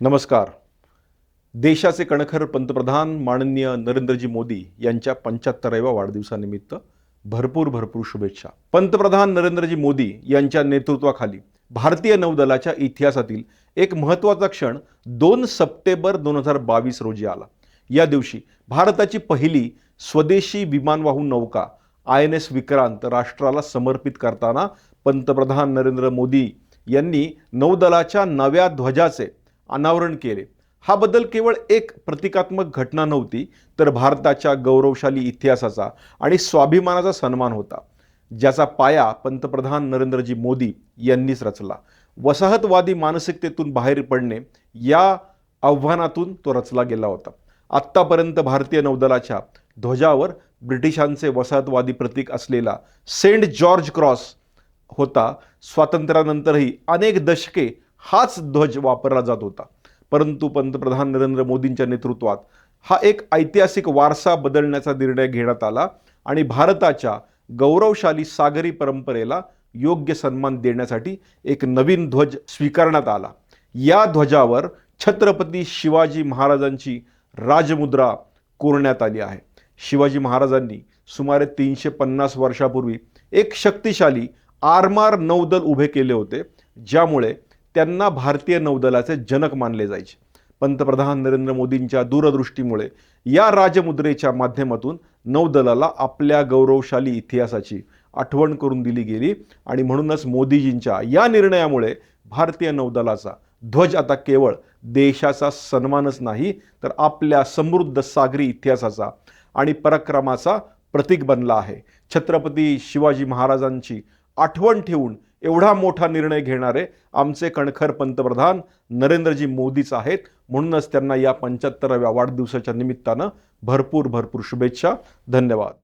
नमस्कार. देशाचे कणखर पंतप्रधान माननीय नरेंद्रजी मोदी यांच्या पंच्याहत्तराव्या वाढदिवसानिमित्त भरपूर भरपूर शुभेच्छा. पंतप्रधान नरेंद्रजी मोदी यांच्या नेतृत्वाखाली भारतीय नौदलाच्या इतिहासातील एक महत्त्वाचा क्षण दोन सप्टेंबर दोन हजार बावीस रोजी आला. या दिवशी भारताची पहिली स्वदेशी विमानवाहू नौका आय एन एस विक्रांत राष्ट्राला समर्पित करताना पंतप्रधान नरेंद्र मोदी यांनी नौदलाच्या नव्या ध्वजाचे अनावरण केले. हा बदल केवळ एक प्रतिकात्मक घटना नव्हती तर भारताच्या गौरवशाली इतिहासाचा आणि स्वाभिमानाचा सन्मान होता ज्याचा पाया पंतप्रधान नरेंद्रजी मोदी यांनीच रचला. वसाहतवादी मानसिकतेतून बाहेर पडणे या आव्हानातून तो रचला गेला होता. आत्तापर्यंत भारतीय नौदलाच्या ध्वजावर ब्रिटिशांचे वसाहतवादी प्रतीक असलेला सेंट जॉर्ज क्रॉस होता. स्वातंत्र्यानंतरही अनेक दशके हाच ध्वज वापरला जात होता. परंतु पंतप्रधान नरेंद्र मोदींच्या नेतृत्वात हा एक ऐतिहासिक वारसा बदलण्याचा निर्णय घेण्यात आला आणि भारताच्या गौरवशाली सागरी परंपरेला योग्य सन्मान देण्यासाठी एक नवीन ध्वज स्वीकारण्यात आला. या ध्वजावर छत्रपती शिवाजी महाराजांची राजमुद्रा कोरण्यात आली आहे. शिवाजी महाराजांनी सुमारे तीनशे पन्नास वर्षापूर्वी एक शक्तिशाली आरमार नौदल उभे केले होते ज्यामुळे त्यांना भारतीय नौदलाचे जनक मानले जायचे. पंतप्रधान नरेंद्र मोदींच्या दूरदृष्टीमुळे या राजमुद्रेच्या माध्यमातून नौदलाला आपल्या गौरवशाली इतिहासाची आठवण करून दिली गेली आणि म्हणूनच मोदीजींच्या या निर्णयामुळे भारतीय नौदलाचा ध्वज आता केवळ देशाचा सन्मानच नाही तर आपल्या समृद्ध सागरी इतिहासाचा आणि पराक्रमाचा प्रतीक बनला आहे. छत्रपती शिवाजी महाराजांची आठवण ठेवून एवढा मोठा निर्णय घेणारे आमचे कणखर पंतप्रधान नरेंद्रजी मोदीच आहेत. म्हणूनच त्यांना या पंच्याहत्तराव्या वाढदिवसाच्या निमित्तानं भरपूर भरपूर शुभेच्छा. धन्यवाद.